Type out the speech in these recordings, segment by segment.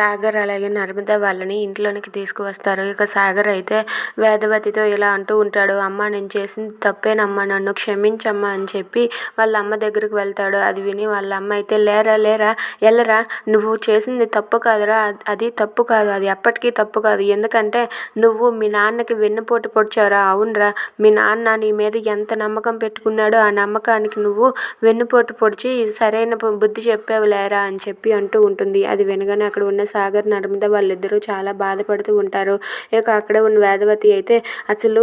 సాగర్ అలాగే నర్మద వాళ్ళని ఇంట్లోనికి తీసుకువస్తారు. ఇక సాగర్ అయితే వేదవతితో ఇలా అంటూ ఉంటాడు అమ్మ నేను చేసింది తప్పేనమ్మా నన్ను క్షమించమ్మా అని చెప్పి వాళ్ళ అమ్మ దగ్గరికి వెళ్తాడు. అది విని వాళ్ళ అమ్మ అయితే లేరా లేరా ఎల్లరా నువ్వు చేసింది తప్పు కాదురా అది తప్పు కాదు అది ఎప్పటికీ తప్పు కాదు. ఎందుకంటే నువ్వు మీ నాన్నకి వెన్నుపోటు పొడిచావురా అవునరా మీ నాన్న నీ మీద ఎంత నమ్మకం పెట్టుకున్నాడో ఆ నమ్మకానికి నువ్వు వెన్నుపోటు పొడిచి సరైన బుద్ధి చెప్పావు లేరా అని చెప్పి అంటూ ఉంటుంది. అది వినగానే అక్కడ ఉన్న సాగర్ నర్మద వాళ్ళిద్దరూ చాలా బాధపడుతూ ఉంటారు. ఇక అక్కడ ఉన్న వేదవతి అయితే అసలు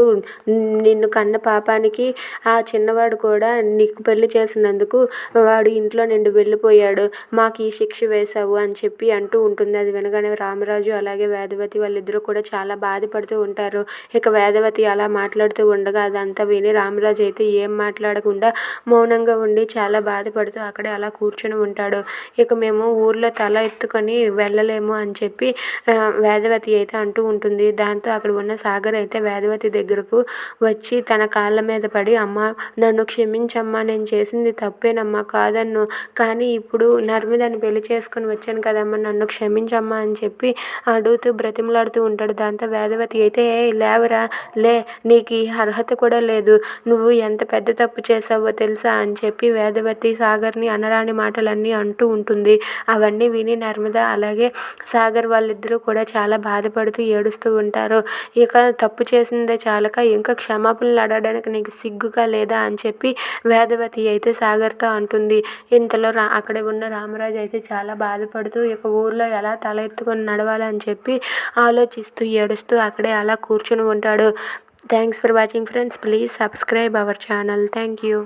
నిన్ను కన్న పాపానికి ఆ చిన్నవాడు కూడా నీకు పెళ్ళి చేసినందుకు వాడు ఇంట్లో నిండు వెళ్ళిపోయాడు. మాకు ఈ శిక్ష వేశావు అని చెప్పి అంటూ ఉంటుంది. అది వినగానే రామరాజు అలాగే వేదవతి వాళ్ళిద్దరూ కూడా చాలా బాధపడుతూ ఉంటారు. ఇక వేదవతి అలా మాట్లాడుతూ ఉండగా అదంతా విని రామరాజు అయితే ఏం మాట్లాడకుండా మౌనంగా ఉండి చాలా బాధపడుతూ అక్కడే అలా కూర్చొని ఉంటాడు. ఇక మేము ఊర్లో తల ఎత్తుకొని వెళ్ళలేము అని చెప్పి వేదవతి అయితే అంటూ ఉంటుంది. దాంతో అక్కడ ఉన్న సాగర్ అయితే వేదవతి దగ్గరకు వచ్చి తన కాళ్ళ మీద పడి అమ్మ నన్ను క్షమించమ్మా నేను చేసింది తప్పేనమ్మా కాదన్ను. కానీ ఇప్పుడు నర్మదని పెళ్ళి చేసుకొని వచ్చాను కదమ్మా నన్ను క్షమించమ్మా అని చెప్పి అడుగుతూ బ్రతిమలాడుతూ ఉంటాడు. దాంతో వేదవతి అయితే లేవరా లే నీకు ఈ అర్హత కూడా లేదు. నువ్వు ఎంత పెద్ద తప్పు చేసావో తెలుసా అని చెప్పి వేదవతి సాగర్ని అనరాని మాటలన్నీ అంటూ ఉంటుంది. అవన్నీ విని నర్మద అలాగే సాగర్ వాళ్ళిద్దరూ కూడా చాలా బాధపడుతూ ఏడుస్తూ ఉంటారు. ఇక తప్పు చేసిందే చాలక ఇంకా క్షమాపణలు అడగడానికి నీకు సిగ్గుగా లేదా అని చెప్పి వేదవతి అయితే సాగర్తో అంటుంది. ఇంతలో రా అక్కడ ఉన్న రామరాజు అయితే చాలా బాధపడుతూ ఇక ఊర్లో ఎలా తల ఎత్తుకొని నడవాలని చెప్పి ఆలోచిస్తూ ఏడుస్తూ అక్కడే అలా కూర్చుని ఉంటాడు. Thanks for watching friends please subscribe our channel thank you